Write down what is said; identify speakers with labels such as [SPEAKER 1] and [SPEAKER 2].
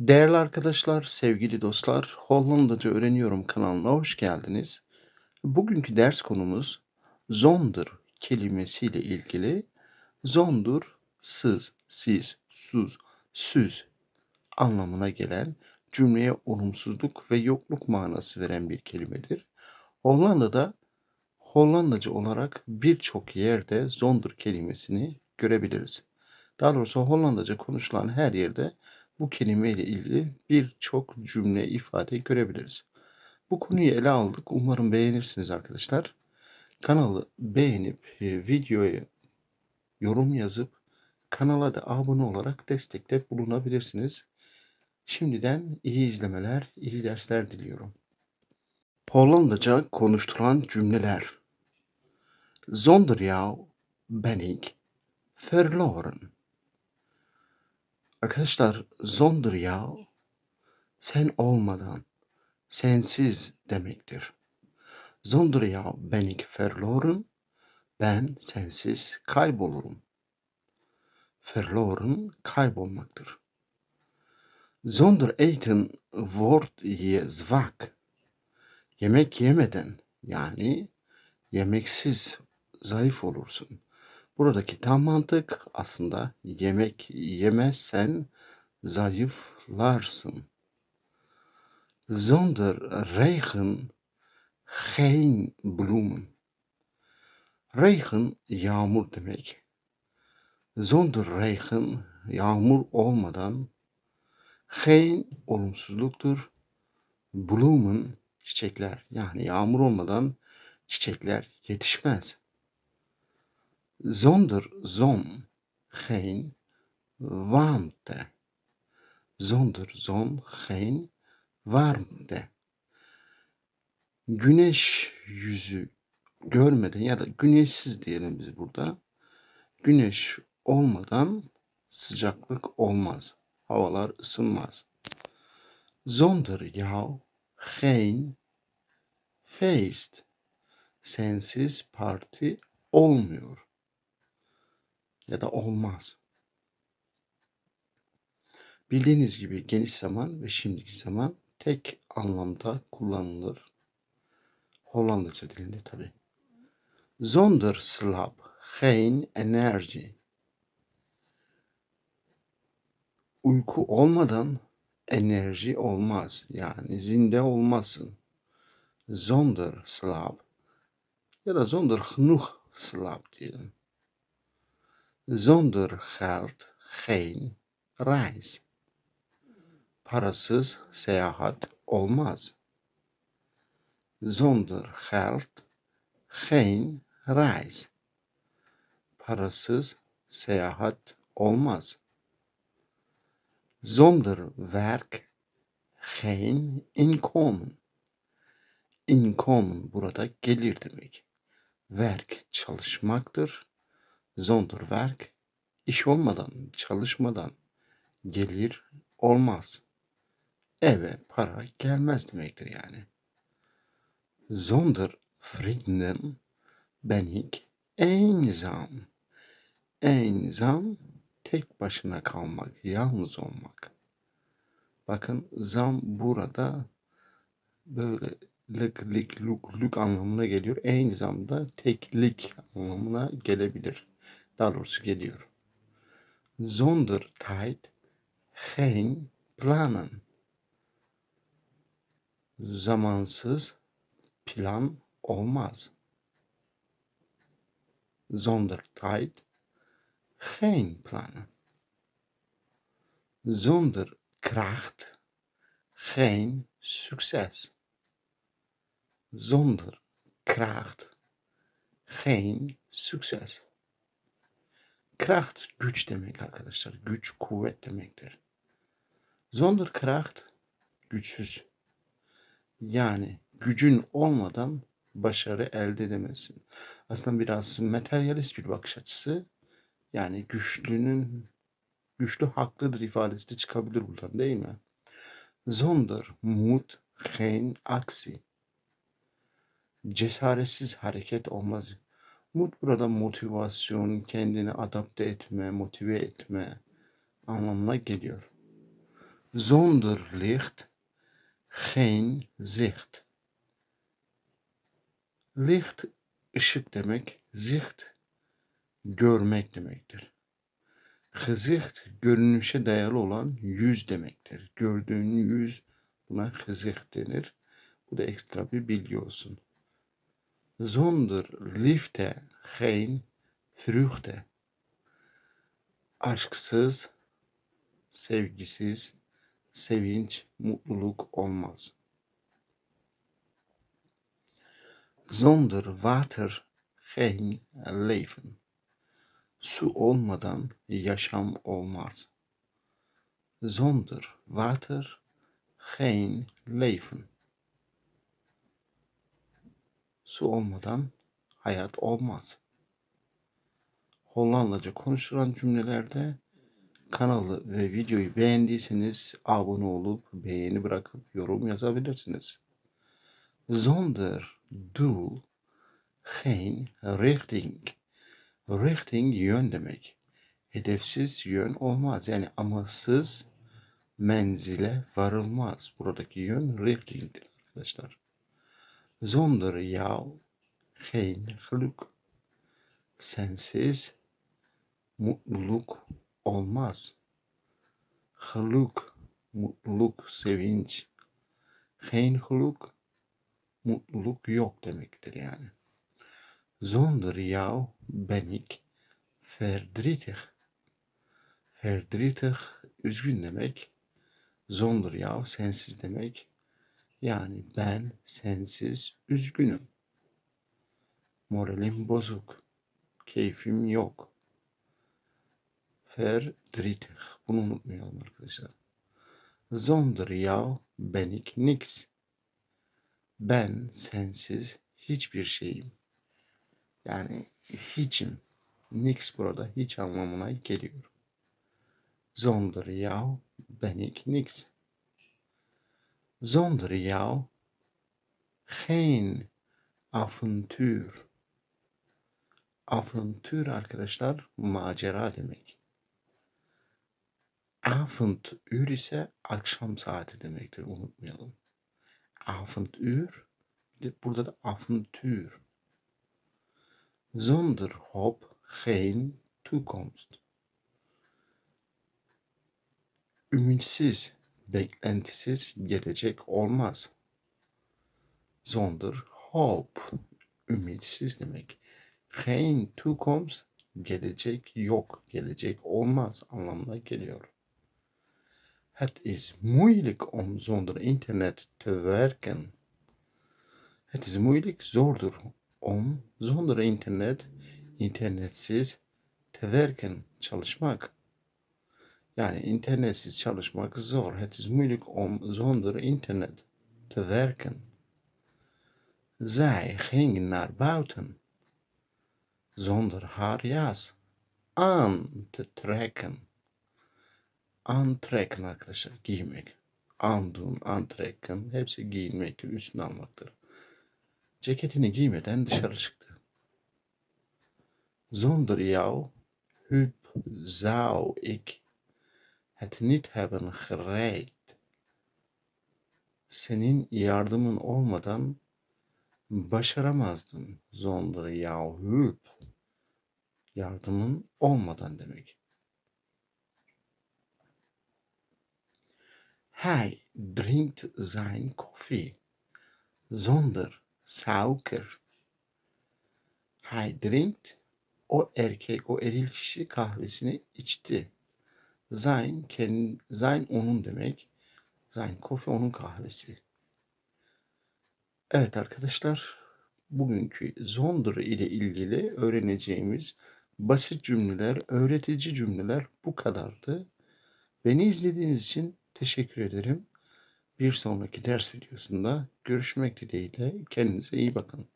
[SPEAKER 1] Değerli arkadaşlar, sevgili dostlar, Hollandaca Öğreniyorum kanalına hoş geldiniz. Bugünkü ders konumuz zonder kelimesiyle ilgili. Zonder, sız, siz, suz, süz anlamına gelen cümleye olumsuzluk ve yokluk manası veren bir kelimedir. Hollanda'da Hollandaca olarak birçok yerde zonder kelimesini görebiliriz. Daha doğrusu Hollandaca konuşulan her yerde bu kelimeyle ilgili birçok cümle, ifade görebiliriz. Bu konuyu ele aldık. Umarım beğenirsiniz arkadaşlar. Kanalı beğenip e, videoya yorum yazıp kanala da abone olarak destekte bulunabilirsiniz. Şimdiden iyi izlemeler, iyi dersler diliyorum. Hollandaca konuşturan cümleler. Zonder jou ben ik verloren. Arkadaşlar zonder jou sen olmadan, sensiz demektir. Zonder jou ben ik verloren. Ben sensiz kaybolurum. Verloren kaybolmaktır. Zonder eten word je zwak. Yemek yemeden yani yemeksiz zayıf olursun. Buradaki tam mantık aslında yemek yemezsen zayıflarsın. Zonder regen geen bloemen. Regen yağmur demek. Zonder regen yağmur olmadan geen olumsuzluktur. Bloemen çiçekler yani yağmur olmadan çiçekler yetişmez. Zonder zon geen warmte. Zonder zon geen warmte. Güneş yüzü görmeden ya da güneşsiz diyelim biz burada. Güneş olmadan sıcaklık olmaz. Havalar ısınmaz. Zonder jou geen feest. Sensiz parti olmuyor ya da olmaz. Bildiğiniz gibi geniş zaman ve şimdiki zaman tek anlamda kullanılır. Hollandaca dilinde tabi. Zonder slaap geen enerji. Uyku olmadan enerji olmaz. Yani zinde olmasın. Zonder slaap ya da zonder genoeg slaap diyelim. Zonder geld geen reis. Parasız seyahat olmaz. Zonder geld geen reis. Parasız seyahat olmaz. Zonder werk geen inkomen. Inkomen burada gelir demek. Werk çalışmaktır. Zonder werk iş olmadan, çalışmadan gelir olmaz. Eve para gelmez demektir yani. Zonder vrienden ben ik eenzaam. Eenzaam tek başına kalmak, yalnız olmak. Bakın zam burada böyle lık, lik, luk, luk anlamına geliyor. Eenzaam da teklik anlamına gelebilir. Daha doğrusu geliyor. Zonder tijd geen plannen. Zamansız plan olmaz. Zonder tijd geen plannen. Zonder kracht geen succes. Zonder kracht geen succes. Kracht güç demek arkadaşlar. Güç, kuvvet demektir. Zonder kracht güçsüz. Yani gücün olmadan başarı elde edemezsin. Aslında biraz materyalist bir bakış açısı. Yani güçlünün güçlü haklıdır ifadesi de çıkabilir buradan değil mi? Zonder mut geen aksi. Cesaretsiz hareket olmaz. Mut burada motivasyon, kendini adapte etme, motive etme anlamına geliyor. Zonder licht geen zicht. Licht ışık demek, zicht görmek demektir. Gezicht görünüşe dayalı olan yüz demektir. Gördüğün yüz buna gezicht denir. Bu da ekstra bir bilgi olsun. Zonder liefde geen vreugde. Aşksız, sevgisiz, sevinç, mutluluk olmaz. Zonder water geen leven. Su olmadan yaşam olmaz. Zonder water geen leven. Su olmadan hayat olmaz. Hollandaca konuşulan cümlelerde kanalı ve videoyu beğendiyseniz abone olup beğeni bırakıp yorum yazabilirsiniz. Zonder doel geen richting. Richting yön demek. Hedefsiz yön olmaz. Yani amaçsız menzile varılmaz. Buradaki yön richting'dir arkadaşlar. Zonder jou geen geluk. Sensiz mutluluk olmaz. Geluk, mutluluk, sevinç. Geen geluk, mutluluk yok demektir yani. Zonder jou ben ik verdrietig. Verdrietig, üzgün demek. Zonder jou, sensiz demek. Yani ben sensiz üzgünüm. Moralim bozuk. Keyfim yok. Verdrietig. Bunu unutmayalım arkadaşlar. Zonder jou ben ik niks. Ben sensiz hiçbir şeyim. Yani hiçim. Nix burada hiç anlamına geliyor. Zonder jou ben ik niks. Zonder jou geen avontuur. Avontuur arkadaşlar macera demek. Avontuur ise akşam saati demektir unutmayalım. Avontuur burada da avontuur. Zonder hoop geen toekomst. Ümitsiz, beklentisiz gelecek olmaz. Zonder hoop, ümitsiz demek. Geen toekomst, gelecek yok, gelecek olmaz anlamına geliyor. Het is moeilijk om zonder internet te werken. Het is moeilijk, zordur om zonder internet, internetsiz te werken, çalışmak. Yani internetsiz çalışmak zor. Het is moeilijk om zonder internet te werken. Zij ging naar buiten zonder haar jas aan te trekken. Aantrekken arkadaşlar giymek. Andun, aantrekken hepsi giyinmektir, üstüne almaktır. Ceketini giymeden dışarı çıktı. Zonder jou, Huub, zou ik het niet hebben gereid. Senin yardımın olmadan başaramazdım. Zonder jou, Huub. Yardımın olmadan demek. Hij drinkt zijn koffie zonder suiker. Hij drinkt. O erkek, o eril kişi kahvesini içti. Sein, kendi, sein onun demek. Sein kofi onun kahvesi. Evet arkadaşlar, bugünkü Zonder ile ilgili öğreneceğimiz basit cümleler, öğretici cümleler bu kadardı. Beni izlediğiniz için teşekkür ederim. Bir sonraki ders videosunda görüşmek dileğiyle kendinize iyi bakın.